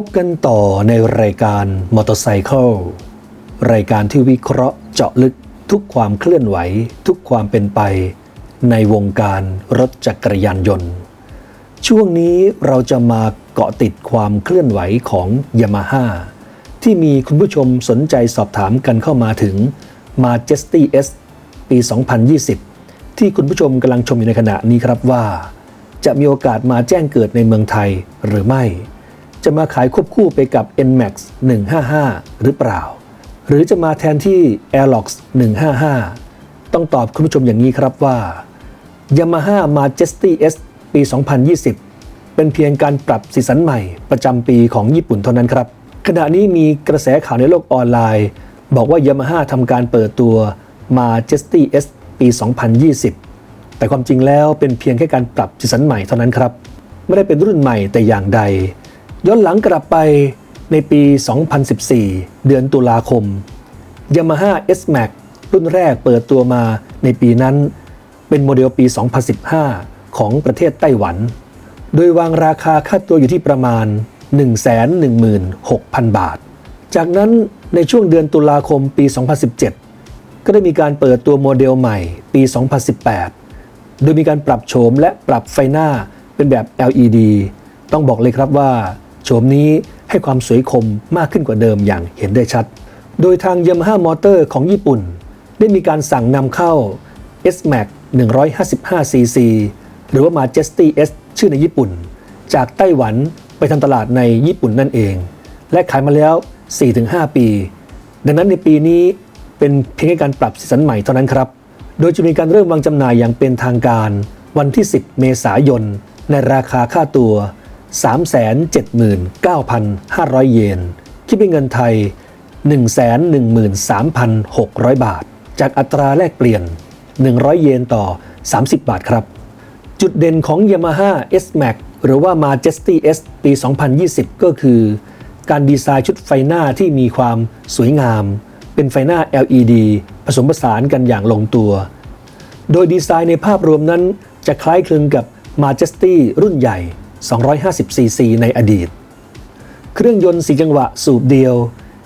พบกันต่อในรายการมอเตอร์ไซค์รายการที่วิเคราะห์เจาะลึกทุกความเคลื่อนไหว ทุกความเป็นไป ในวงการรถจักรยานยนต์ ช่วงนี้เราจะมาเกาะติดความเคลื่อนไหวของยามาฮ่าที่มีคุณผู้ชมสนใจสอบถามกันเข้ามาถึง Majesty S ปี 2020 ที่คุณผู้ชมกำลังชมอยู่ในขณะนี้ครับว่า จะมีโอกาสมาแจ้งเกิดในเมืองไทยหรือไม่ จะมาขายควบคู่ไปกับ NMAX 155 หรือเปล่า หรือจะมาแทนที่ Airlox 155 ต้องตอบคุณผู้ชมอย่างนี้ครับว่า Yamaha Majesty S ปี 2020 เป็นเพียงการปรับสีสันใหม่ประจำปีของญี่ปุ่นเท่านั้นครับ ขณะนี้มีกระแสข่าวในโลกออนไลน์ บอกว่า Yamaha ทำการเปิดตัว Majesty S ปี 2020 แต่ความจริงแล้วเป็นเพียงแค่การปรับสีสันใหม่เท่านั้นครับ ไม่ได้เป็นรุ่นใหม่แต่อย่างใด ย้อนหลังกลับไปในปี 2014 เดือนตุลาคม Yamaha S-Max รุ่นแรกเปิดตัวมาในปีนั้น เป็นโมเดลปี 2015 ของประเทศไต้หวัน โดยวางราคาค่าตัวอยู่ที่ประมาณ 116,000 บาท จากนั้นในช่วงเดือนตุลาคมปี 2017 ก็ได้มีการเปิดตัวโมเดลใหม่ปี 2018 โดยมีการปรับโฉมและปรับไฟหน้าเป็นแบบ LED ต้องบอกเลยครับว่า โฉมนี้ให้ความสวยคมมากขึ้นกว่าเดิมอย่างเห็นได้ชัด โดยทาง Yamaha Motor ของญี่ปุ่น ได้มีการสั่งนำเข้า S-Max 155cc หรือว่า Majesty S ชื่อในญี่ปุ่น จากไต้หวันไปทำตลาดในญี่ปุ่นนั่นเอง และขายมาแล้ว 4-5 ปี ดังนั้นในปีนี้เป็นเพียงการปรับสีสันใหม่เท่านั้นครับ โดยจะมีการเริ่มวางจำหน่ายอย่างเป็นทางการ วันที่ 10 เมษายน ในราคาค่าตัว 379,500 เยน คิดเป็นเงินไทย 113,600 บาท จากอัตราแลกเปลี่ยน 100 เยนต่อ 30 บาทครับ จุดเด่นของ Yamaha S-Max หรือว่า Majesty S ปี 2020 ก็คือ การดีไซน์ชุดไฟหน้าที่มีความสวยงาม เป็นไฟหน้า LED ผสมผสานกันอย่างลงตัว โดยดีไซน์ในภาพรวมนั้นจะคล้ายคลึงกับ Majesty รุ่นใหญ่ 250cc ในอดีต เครื่องยนต์ 4 จังหวะสูบเดียว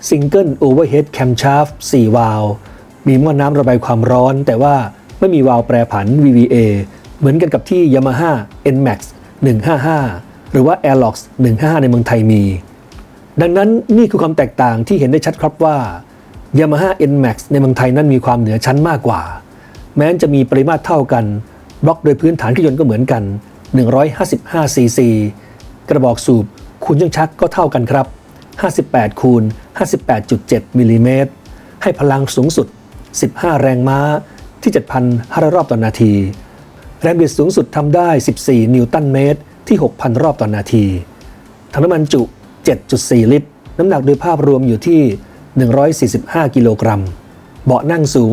Single Overhead Camshaft 4 วาล์วมีหม้อน้ำระบายความร้อน แต่ว่าไม่มีวาล์วแปรผัน VVA เหมือนกันกับที่ Yamaha NMAX 155 หรือว่า Airlox 155 ในเมืองไทยมี ดังนั้นนี่คือความแตกต่างที่เห็นได้ชัดครับว่า Yamaha NMAX ในเมืองไทยนั้นมีความเหนือชั้นมากกว่า แม้จะมีปริมาตรเท่ากัน บล็อกโดยพื้นฐานเครื่องยนต์ก็เหมือนกัน 155cc กระบอกสูบคูณเครื่องชักก็เท่ากันครับ 58 คูณ 58.7มิลลิเมตรให้พลังสูงสุด 15 แรงม้าที่ 7,500 รอบต่อนาที แรงบิดสูงสุดทำได้ 14 นิวตันเมตรที่ 6,000 รอบต่อนาทีถังน้ำมันจุ 7.4 ลิตร น้ำหนักโดยภาพรวมอยู่ที่ 145 กิโลกรัม เบาะนั่งสูง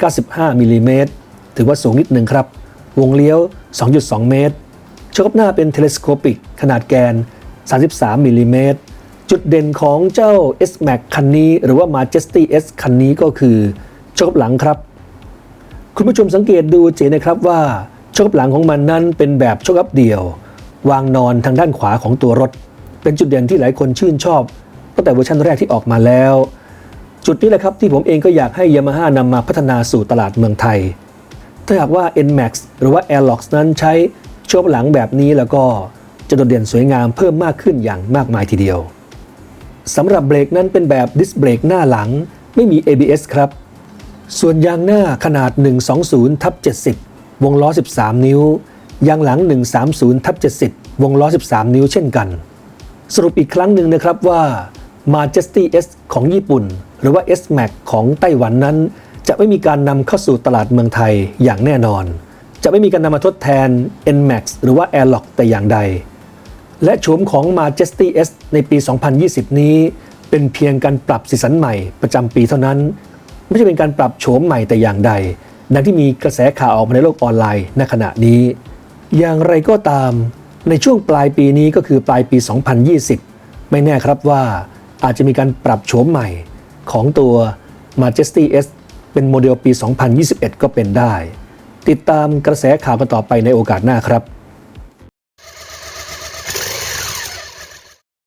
795มิลลิเมตรถือว่าสูงนิดหนึ่งครับ วงเลี้ยว 2.2 เมตร ชกหน้าเป็นเทเลสโคปิก ขนาดแกน 33มิลลิเมตรจุดเด่นของเจ้า S-Max คันนี้ หรือว่า Majesty S คันนี้ก็คือชกหลังครับ คุณผู้ชมสังเกตดูเจนะครับว่าชกหลังของมันนั้นเป็นแบบชกอัพเดี่ยว วางนอนทางด้านขวาของตัวรถ เป็นจุดเด่นที่หลายคนชื่นชอบตั้งแต่เวอร์ชันแรกที่ออกมาแล้ว จุดนี้แหละครับที่ผมเองก็อยากให้ Yamaha นำมาพัฒนาสู่ตลาดเมืองไทย ถ้าหากว่า NMAX หรือว่า Airlox นั้นใช้ ชกหลังแบบนี้แล้วก็จะโดดเด่นสวยงามเพิ่มมากขึ้นอย่างมากมายทีเดียวสำหรับเบรกนั้นเป็นแบบดิสเบรกหน้าหลังไม่มี ABS ครับ ส่วนยางหน้าขนาด 120ทับ70 วงล้อ 13 นิ้ว ยางหลัง 130ทับ70 วงล้อ 13 นิ้วเช่นกัน สรุปอีกครั้งหนึ่งนะครับว่า Majesty S ของญี่ปุ่น หรือว่า S-Max ของไต้หวันนั้น จะไม่มีการนำเข้าสู่ตลาดเมืองไทยอย่างแน่นอน จะไม่มีการนำมาทดแทน NMAX หรือว่า Airlock แต่อย่างใด และโฉมของ Majesty S ในปี 2020 นี้ เป็นเพียงการปรับสีสันใหม่ประจำปีเท่านั้น ไม่ใช่เป็นการปรับโฉมใหม่แต่อย่างใด ดังที่มีกระแสข่าวออกมาในโลกออนไลน์ณขณะนี้ อย่างไรก็ตาม ในช่วงปลายปีนี้ก็คือปลายปี 2020 ไม่แน่ครับว่าอาจจะมีการปรับโฉมใหม่ของตัว Majesty S เป็นโมเดลปี 2021 ก็เป็นได้ ติดตามกระแสข่าวกันต่อไปในโอกาสหน้าครับ